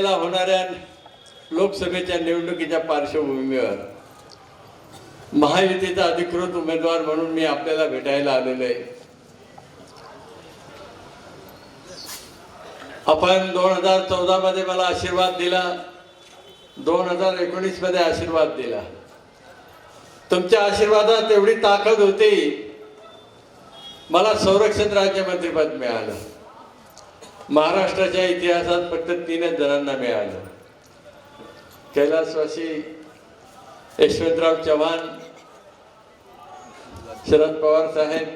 मेला होणाऱ्या लोकसभेच्या निवडणुकीच्या पार्श्वभूमीवर महायुतीचा अधिकृत उमेदवार म्हणून मी आपल्याला भेटायला आलेलो आहे. आपण दोन हजार चौदा मध्ये मला आशीर्वाद दिला दोन हजार एकोणीसमध्ये आशीर्वाद दिला. तुमच्या आशीर्वादात एवढी ताकद होती मला संरक्षण राज्यमंत्रीपद मिळालं. महाराष्ट्राच्या इतिहासात फक्त तीनच जणांना मिळालं. कैलासवासी यशवंतराव चव्हाण शरद पवार साहेब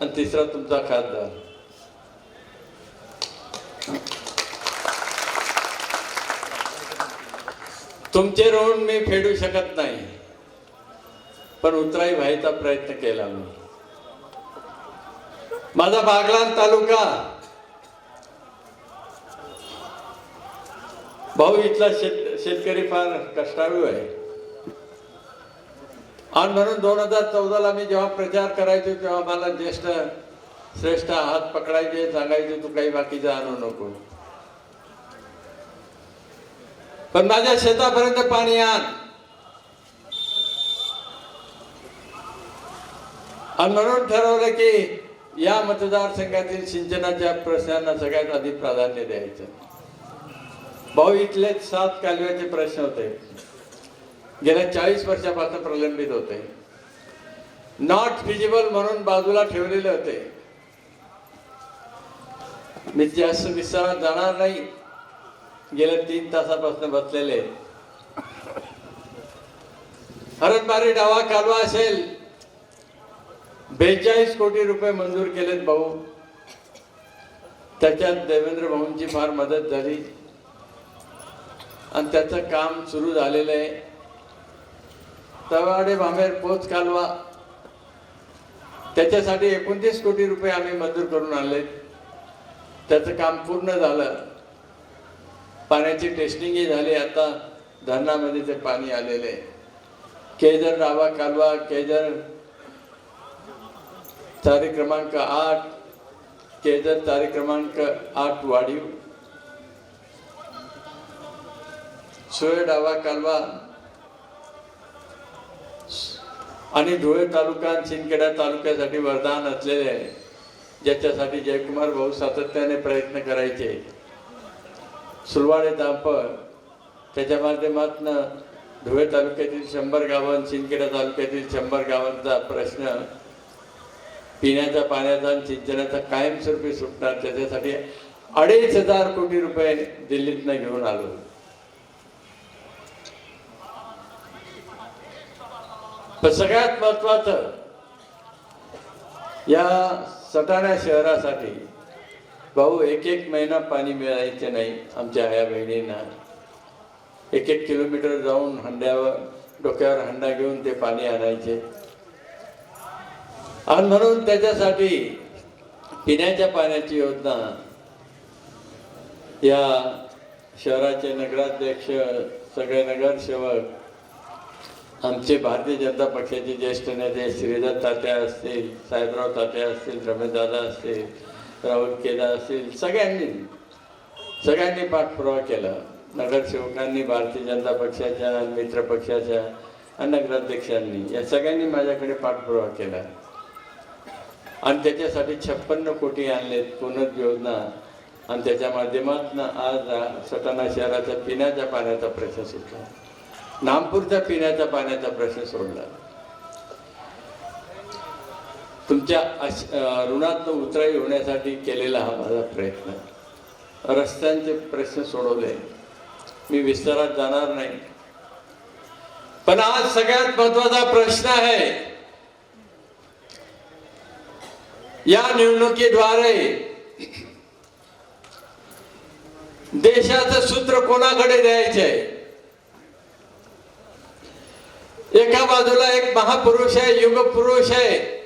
आणि तिसरा तुमचा खासदार. तुमचे ऋण मी फेडू शकत नाही पण उतराई व्हायचा प्रयत्न केला मी. माझा बागलान तालुका भाऊ इथला शेत शेतकरी फार कष्टाळू आहे. आणि म्हणून दोन हजार चौदाला मी जेव्हा प्रचार करायचो तेव्हा मला ज्येष्ठ श्रेष्ठ हात पकडायचे सांगायचे तू काही बाकीचं आणू नको. पण माझ्या शेतापर्यंत पाणी आण. आणि म्हणून ठरवलं की या मतदारसंघातील सिंचनाच्या प्रश्नांना सगळ्यात आधी प्राधान्य द्यायचं. भाऊ इथलेच सात कालव्याचे प्रश्न होते. गेल्या चाळीस वर्षापासून प्रलंबित होते. नॉट फिजिबल म्हणून बाजूला ठेवलेले होते. मी जास्त विस्तारात जाणार नाही. गेल्या तीन तासापासून बसलेले. हरणबारी डावा कालवा असेल. बेचाळीस कोटी रुपये मंजूर केलेत भाऊ. त्याच्यात देवेंद्र भाऊंची फार मदत झाली. आणि त्याचं काम सुरू झालेलं आहे. तवाडे भामेर पोच कालवा. त्याच्यासाठी एकोणतीस कोटी रुपये आम्ही मंजूर करून आणले. त्याचं काम पूर्ण झालं. पाण्याची टेस्टिंगही झाली. आता धरणामध्ये ते पाणी आलेले आहे. केजर डावा कालवा केजर तारीख क्रमांक आठ केजर तारीख क्रमांक आठ वाढीव. सोय डावा कालवा आणि धुळे तालुका आणि तालुक्यासाठी वरदान असलेले आहे. ज्याच्यासाठी जयकुमार भाऊ सातत्याने प्रयत्न करायचे. सुलवाडे दांपर त्याच्या माध्यमातून धुळे तालुक्यातील शंभर गावं आणि तालुक्यातील शंभर गावांचा प्रश्न पिण्याच्या पाण्याचा आणि सिंचनाचा कायमस्वरूपी सुटणार. त्याच्यासाठी अडीच हजार कोटी रुपये दिल्लीतनं घेऊन आलो. पण सगळ्यात महत्वाचं या सटाणा शहरासाठी भाऊ एक एक महिना पाणी मिळायचे नाही आमच्या ह्या बहिणींना. एक एक किलोमीटर जाऊन हंड्यावर डोक्यावर हंडा घेऊन ते पाणी आणायचे. आणि म्हणून त्याच्यासाठी पिण्याच्या पाण्याची योजना या शहराचे नगराध्यक्ष सगळे नगरसेवक आमचे भारतीय जनता पक्षाचे ज्येष्ठ नेते श्रीधर तात्या असतील साहेबराव तात्या असतील रमेशदादा असतील राहुल केदार असतील सगळ्यांनी सगळ्यांनी पाठपुरावा केला. नगरसेवकांनी भारतीय जनता पक्षाच्या मित्र पक्षाच्या आणि नगराध्यक्षांनी या सगळ्यांनी माझ्याकडे पाठपुरावा केला. आणि त्याच्यासाठी छप्पन्न कोटी आणलेत पुनर्योजना आणि त्याच्या माध्यमातून आज सटाणा शहराच्या पिण्याच्या पाण्याचा प्रश्न सुटला. नागपूरच्या पिण्याच्या पाण्याचा प्रश्न सोडला. तुमच्या ऋणात उतराई होण्यासाठी केलेला हा माझा प्रयत्न. रस्त्यांचे प्रश्न सोडवले. मी विस्तारात जाणार नाही. पण आज सगळ्यात महत्त्वाचा प्रश्न आहे. या निवडणुकीद्वारे देशाचं सूत्र कोणाकडे द्यायचंय? एका बाजूला एक महापुरुष आहे युग पुरुष आहे.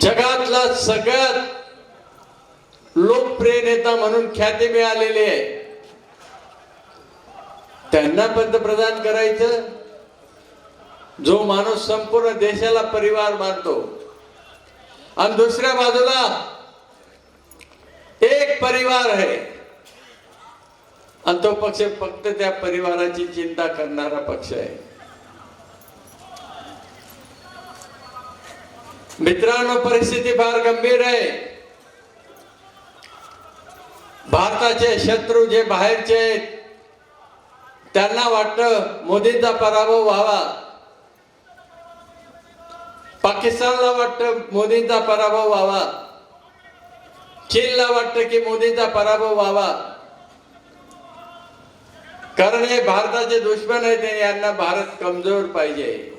जगातला सगळ्यात लोकप्रिय नेता म्हणून ख्याती मिळालेली आहे. त्यांना पंतप्रधान करायचं. जो माणूस संपूर्ण देशाला परिवार मानतो. आणि दुसऱ्या बाजूला एक परिवार आहे. आणि तो पक्ष फक्त त्या परिवाराची चिंता करणारा पक्ष आहे. मित्रांनो परिस्थिती फार गंभीर आहे. भारताचे शत्रू जे बाहेरचे आहेत त्यांना वाटतं मोदींचा पराभव व्हावा. पाकिस्तानला वाटतं मोदींचा पराभव व्हावा. चीनला वाटतं की मोदींचा पराभव व्हावा. कारण हे भारताचे दुश्मन आहेत यांना भारत कमजोर पाहिजे.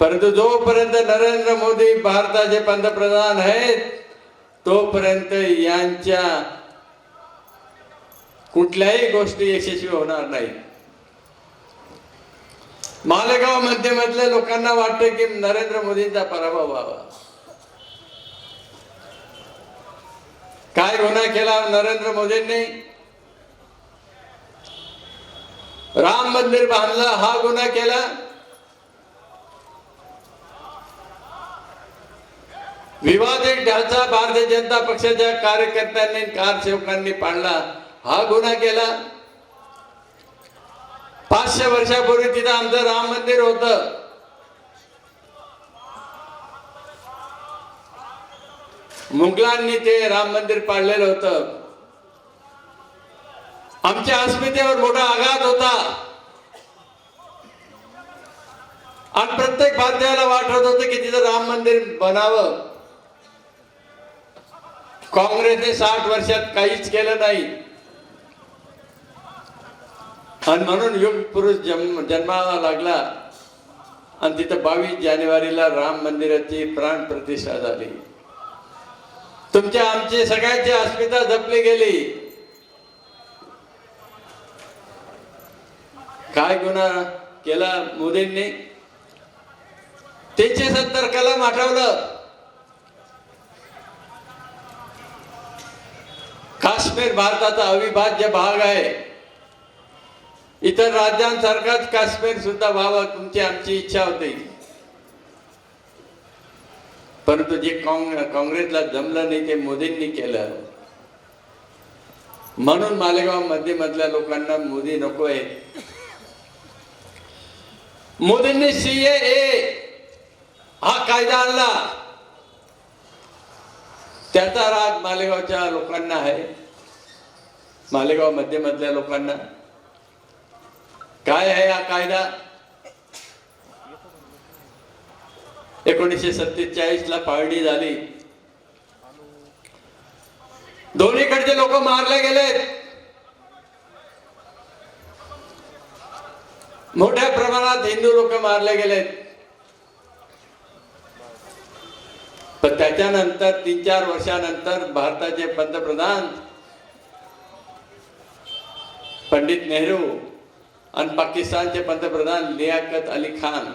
परंतु जोपर्यंत नरेंद्र मोदी भारताचे पंतप्रधान आहेत तोपर्यंत यांच्या कुठल्याही गोष्टी यशस्वी होणार नाही. मालेगाव मध्यमधल्या लोकांना वाटतं की नरेंद्र मोदींचा पराभव व्हावा. काय गुन्हा केला नरेंद्र मोदींनी? राम मंदिर बांधलं हा गुन्हा केला. विवादित ढाचा भारतीय जनता पक्षाच्या कार्यकर्त्यांनी कारसेवकांनी पाडला. हा गुन्हा केला. पाचशे वर्षापूर्वी तिथं आमचं राम मंदिर होत. मुघलांनी ते राम मंदिर पाडलेलं होतं. आमच्या अस्मितेवर मोठा आघात होता. आणि प्रत्येक भारतीयाला वाटत होतं की तिथं राम मंदिर बनावं. काँग्रेसने साठ वर्षात काहीच केलं नाही. आणि म्हणून युग पुरुष जन्म जन्माला लागला. आणि तिथं बावीस जानेवारीला राम मंदिराची प्राण प्रतिष्ठा झाली. तुमच्या आमची सगळ्यांची अस्मिता जपली गेली. काय गुन्हा केला मोदींनी? त्यांचे सत्तर कलम आठवलं. काश्मीर भारताचा अविभाज्य भाग आहे. इतर राज्यांसारखाच काश्मीर सुद्धा व्हावं तुमची आमची इच्छा होती. परंतु जे काँग काँग्रेसला जमलं नाही ते मोदींनी केलं. म्हणून मालेगावमध्ये मधल्या लोकांना मोदी नको आहे मोदींनी सीए हा कायदा आणला. त्याचा राग मालेगावच्या लोकांना आहे. मालेगाव मध्यमधल्या लोकांना. काय आहे हा कायदा? एकोणीसशे सत्तेचाळीस ला पाळणी झाली. दोन्हीकडचे लोक मारले गेलेत. मोठ्या प्रमाणात हिंदू लोक मारले गेलेत. पण त्याच्यानंतर तीन चार वर्षानंतर भारताचे पंतप्रधान पंडित नेहरू आणि पाकिस्तानचे पंतप्रधान लियाकत अली खान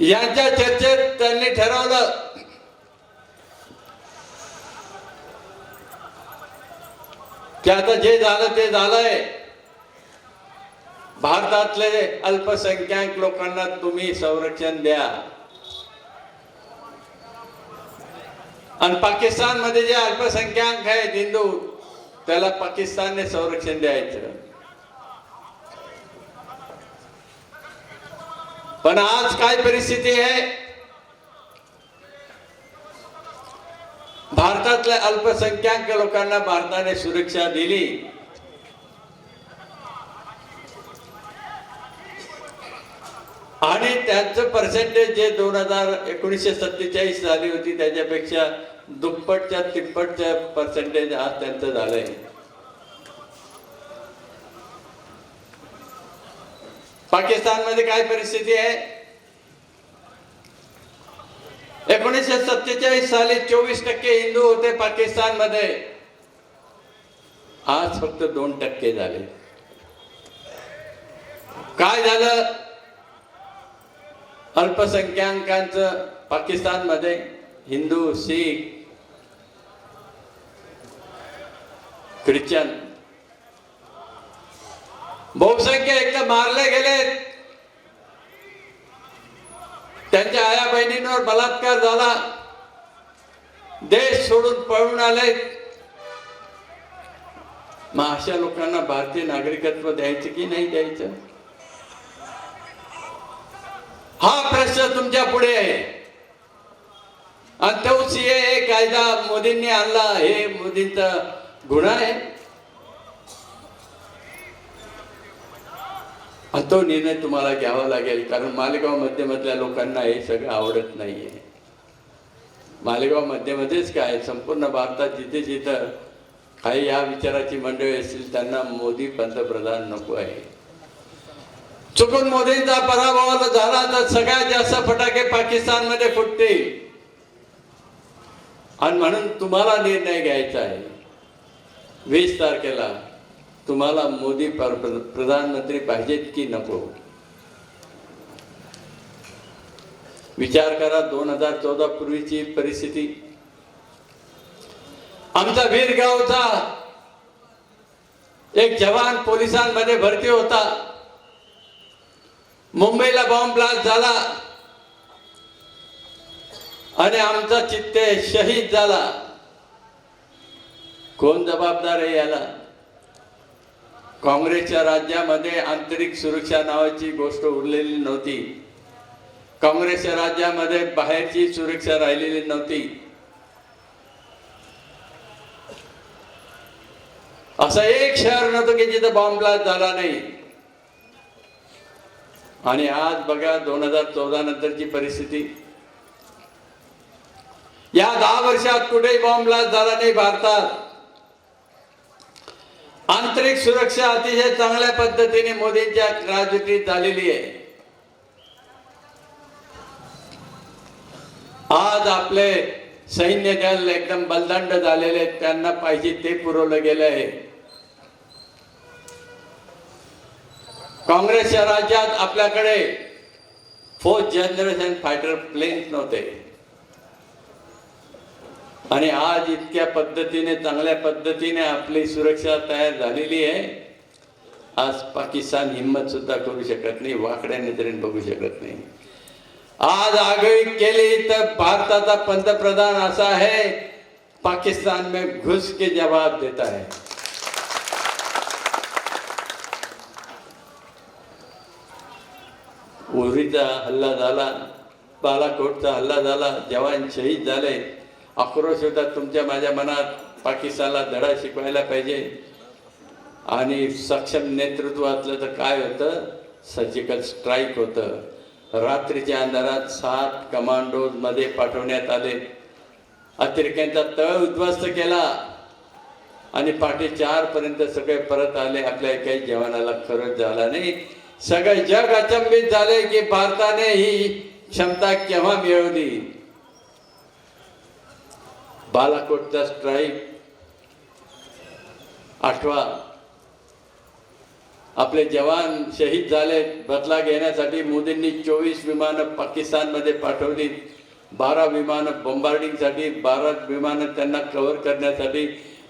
यांच्या चर्चेत त्यांनी ठरवलं की आता जे झालं ते झालंय. भारतातले अल्पसंख्याक लोकांना तुम्ही संरक्षण द्या. आणि पाकिस्तानमध्ये जे अल्पसंख्याक आहेत हिंदू त्याला पाकिस्तानने संरक्षण द्यायचं. पण आज काय परिस्थिती आहे? भारतातल्या अल्पसंख्याक लोकांना भारताने सुरक्षा दिली. आणि त्यांचं पर्सेंटेज जे दोन हजार एकोणीसशे सत्तेचाळीस झाली होती त्याच्यापेक्षा दुप्पटच्या तिप्पटच्या पर्सेंटेज आज त्यांचं झालंय. पाकिस्तानमध्ये काय परिस्थिती आहे? एकोणीसशे सत्तेचाळीस साली चोवीस टक्के हिंदू होते पाकिस्तानमध्ये. आज फक्त दोन टक्के झाले. काय झालं? अल्पसंख्याकांचं पाकिस्तानमध्ये हिंदू शीख ख्रिश्चन. बहुसंख्य एकदा मारले गेलेत. त्यांच्या आया बहिणींवर बलात्कार झाला. देश सोडून पळून आले. मग अशा लोकांना भारतीय नागरिकत्व द्यायचं की नाही द्यायचं? हा प्रश्न तुमच्यापुढे आहे. आणि तो सीए कायदा मोदींनी आणला. हे मोदींचा गुन्हा आहे. आणि तो निर्णय तुम्हाला घ्यावा लागेल कारण मालेगाव मध्यमधल्या लोकांना हे सगळं आवडत नाहीये. मालेगाव मध्यमध्येच काय संपूर्ण भारतात जिथे जिथं काही या विचाराची मंडळी असतील त्यांना मोदी पंतप्रधान नको आहे. चुकून मोदींचा पराभव झाला तर सगळ्यात जास्त फटाके पाकिस्तानमध्ये फुटतील. आणि म्हणून तुम्हाला निर्णय घ्यायचा आहे. वीस तारखेला तुम्हाला मोदी पर- प्रधानमंत्री पाहिजेत की नको? विचार करा दोन हजार चौदा पूर्वीची परिस्थिती. आमचा वीरगावचा एक जवान पोलिसांमध्ये भरती होता. मुंबईला बॉम्ब ब्लास्ट झाला. आणि आमचा चित्ते शहीद झाला. कोण जबाबदार आहे याला? काँग्रेसच्या राज्यामध्ये आंतरिक सुरक्षा नावाची गोष्ट उरलेली नव्हती. काँग्रेसच्या राज्यामध्ये बाहेरची सुरक्षा राहिलेली नव्हती. असं एक शहर नव्हतं की जिथं बॉम्ब ब्लास्ट झाला नाही. आणि आज बघा दोन हजार चौदा नंतरची परिस्थिती. या दहा वर्षात कुठेही बॉम्ब ब्लास्ट झाला नाही भारतात. आंतरिक सुरक्षा अतिशय चांगल्या पद्धतीने मोदींच्या राजवटीत झालेली आहे. आज आपले सैन्य दल एकदम बलदंड झालेले आहेत त्यांना पाहिजे ते पुरवलं गेलं आहे. काँग्रेसच्या राज्यात आपल्याकडे फोर्थ जनरेशन फायटर प्लेन्स नव्हते. आणि आज इतक्या पद्धतीने चांगल्या पद्धतीने आपली सुरक्षा तयार झालेली आहे. आज पाकिस्तान हिंमत सुद्धा करू शकत नाही वाकड्या नजरेने बघू शकत नाही. आज आगळी केली तर भारताचा पंतप्रधान असा आहे पाकिस्तान में घुस के जवाब देता है. उरीचा हल्ला झाला बालाकोटचा हल्ला झाला जवान शहीद झाले. आक्रोश होता तुमच्या माझ्या मनात पाकिस्तानला धडा शिकवायला पाहिजे. आणि सक्षम नेतृत्व असलं तर काय होतं? सर्जिकल स्ट्राईक होतं. रात्रीच्या अंधारात सात कमांडोजमध्ये पाठवण्यात आले. अतिरेक्यांचा तळ उद्ध्वस्त केला. आणि पहाटे चार पर्यंत सगळे परत आले. आपल्या काही जवानाला खरंच झाला नाही. सगळे जग अचंबित झाले की भारताने ही क्षमता केव्हा मिळवली? बालाकोटचा स्ट्राईक आठवा आपले जवान शहीद झाले बदला घेण्यासाठी मोदींनी चोवीस विमानं पाकिस्तानमध्ये पाठवली बारा विमानं बॉम्बार्डिंगसाठी बारा विमानं त्यांना कव्हर करण्यासाठी.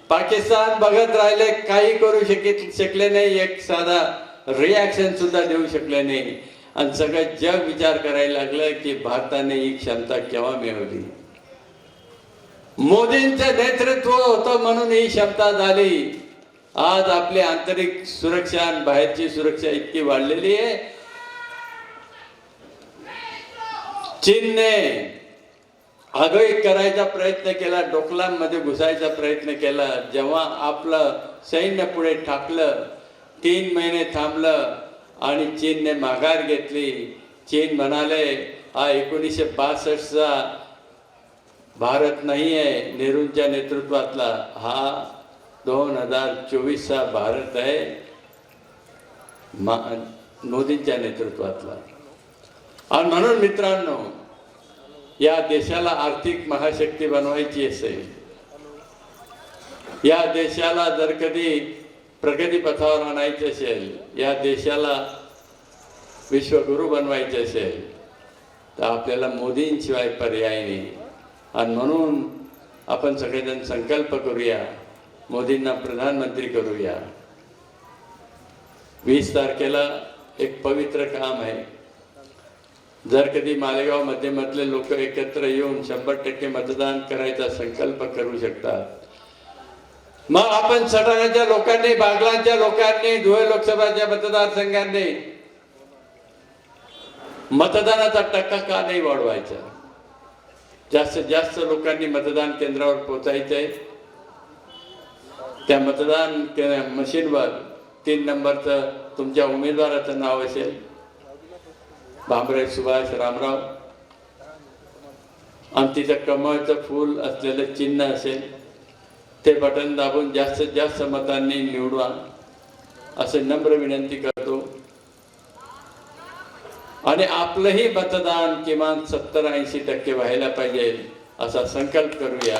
पाकिस्तान बघत राहिले काही करू शकित शकले नाही एक साधा रिॲक्शन सुद्धा देऊ शकले नाही. आणि सगळं जग विचार करायला लागलं की भारताने ही क्षमता केव्हा मिळवली? मोदींचं नेतृत्व होतं म्हणून ही क्षमता झाली. आज आपली आंतरिक सुरक्षा आणि बाहेरची सुरक्षा इतकी वाढलेली आहे. चीनने आगळीक करायचा प्रयत्न केला डोकलांमध्ये घुसायचा प्रयत्न केला. जेव्हा आपलं सैन्य पुढे ठाकलं तीन महिने थांबलं आणि चीनने माघार घेतली. चीन म्हणाले हा एकोणीसशे बासष्टचा भारत नाही आहे नेहरूंच्या नेतृत्वातला. हा दोन हजार चोवीसचा भारत आहे. मा मोदींच्या नेतृत्वातला. आणि म्हणून मित्रांनो या देशाला आर्थिक महाशक्ती बनवायची असेल या देशाला जर कधी प्रगतीपथावर आणायचे असेल या देशाला विश्वगुरू बनवायचे असेल तर आपल्याला मोदींशिवाय पर्याय नाही. आणि म्हणून आपण सगळेजण संकल्प करूया. मोदींना प्रधानमंत्री करूया. वीस तारखेला एक पवित्र काम आहे. जर कधी मालेगाव मध्यमधले लोक एकत्र येऊन शंभर टक्के मतदान करायचा संकल्प करू शकतात. मग आपण सटाण्याच्या लोकांनी बागलांच्या लोकांनी धुळे लोकसभाच्या मतदारसंघांनी मतदानाचा टक्का का नाही वाढवायचा? जास्तीत जास्त लोकांनी मतदान केंद्रावर पोचायचं आहे त्या मतदान के- मशीनवर तीन नंबरचं तुमच्या उमेदवाराचं नाव असेल. भांबरे सुभाष रामराव. आणि तिथं कमळचं फूल असलेलं चिन्ह असेल. ते बटन दाबून जास्तीत जास्त मतांनी निवडवा. असं नम्र विनंती करतो. आणि आपलंही मतदान किमान सत्तर ऐंशी टक्के व्हायला पाहिजे असा संकल्प करूया.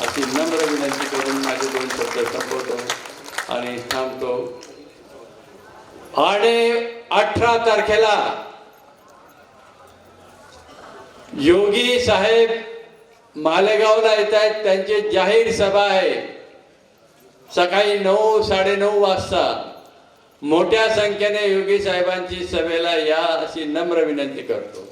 अशी नम्र विनंती करून माझे दोन शब्द संपवतो आणि थांबतो. आणि अठरा तारखेला योगी साहेब मालेगावला येत आहेत. त्यांची जाहीर सभा आहे. सकाळी नऊ साडेनऊ वाजता. मोठ्या संख्येने योगी साहेबांची सभेला या अशी नम्र विनंती करतो.